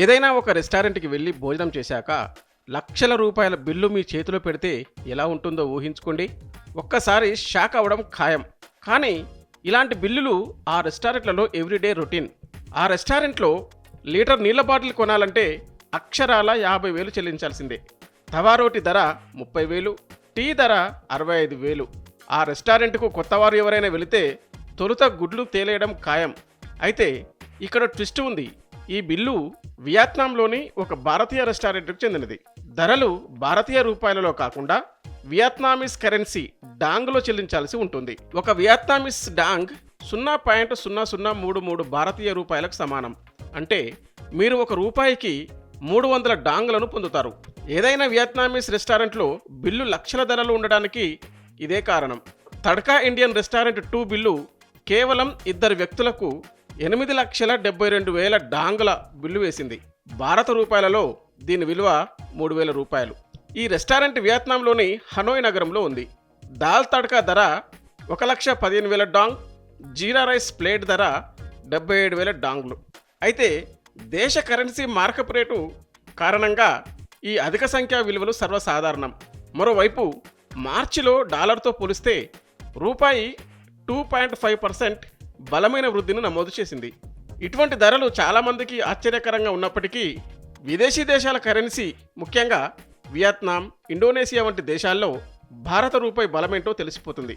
ఏదైనా ఒక రెస్టారెంట్కి వెళ్ళి భోజనం చేశాక లక్షల రూపాయల బిల్లు మీ చేతిలో పెడితే ఎలా ఉంటుందో ఊహించుకోండి. ఒక్కసారి షాక్ అవ్వడం ఖాయం. కానీ ఇలాంటి బిల్లులు ఆ రెస్టారెంట్లలో ఎవ్రీడే రొటీన్. ఆ రెస్టారెంట్లో లీటర్ నీళ్ళ బాటిల్ కొనాలంటే అక్షరాల యాభై వేలు చెల్లించాల్సిందే. తవారోటి ధర ముప్పై వేలు టీ ధర అరవై ఐదు వేలు. ఆ రెస్టారెంట్కు కొత్తవారు ఎవరైనా వెళితే తొలుత గుడ్లు తేలేయడం ఖాయం. అయితే ఇక్కడ ట్విస్ట్ ఉంది. ఈ బిల్లు వియత్నాంలోని ఒక భారతీయ రెస్టారెంట్కు చెందినది. ధరలు భారతీయ రూపాయలలో కాకుండా వియత్నామీస్ కరెన్సీ డాంగ్లో చెల్లించాల్సి ఉంటుంది. ఒక వియత్నామీస్ డాంగ్ సున్నా పాయింట్ సున్నా సున్నా మూడు మూడు భారతీయ రూపాయలకు సమానం. అంటే మీరు ఒక రూపాయికి మూడు వందల డాంగ్లను పొందుతారు. ఏదైనా వియత్నామీస్ రెస్టారెంట్లో బిల్లు లక్షల ధరలు ఉండడానికి ఇదే కారణం. Tadka Indian restaurant too bill కేవలం ఇద్దరు వ్యక్తులకు ఎనిమిది లక్షల డెబ్బై రెండు వేల డాంగుల బిల్లు వేసింది. భారత రూపాయలలో దీని విలువ మూడు వేల రూపాయలు. ఈ రెస్టారెంట్ వియత్నాంలోని హనోయ్ నగరంలో ఉంది. దాల్ తడ్కా ధర ఒక లక్ష పదిహేను వేల డాంగ్ జీరా రైస్ ప్లేట్ ధర డెబ్బై ఏడు వేల డాంగ్లు. అయితే దేశ కరెన్సీ మార్కప్ రేటు కారణంగా ఈ అధిక సంఖ్యా విలువలు సర్వసాధారణం. మరోవైపు మార్చిలో డాలర్తో పోలిస్తే రూపాయి టూ పాయింట్ ఫైవ్ పర్సెంట్ బలమైన వృద్ధిని నమోదు చేసింది. ఇటువంటి ధరలు చాలామందికి ఆశ్చర్యకరంగా ఉన్నప్పటికీ విదేశీ దేశాల కరెన్సీ ముఖ్యంగా వియత్నాం ఇండోనేషియా వంటి దేశాల్లో భారత రూపాయి బలమేంటో తెలిసిపోతుంది.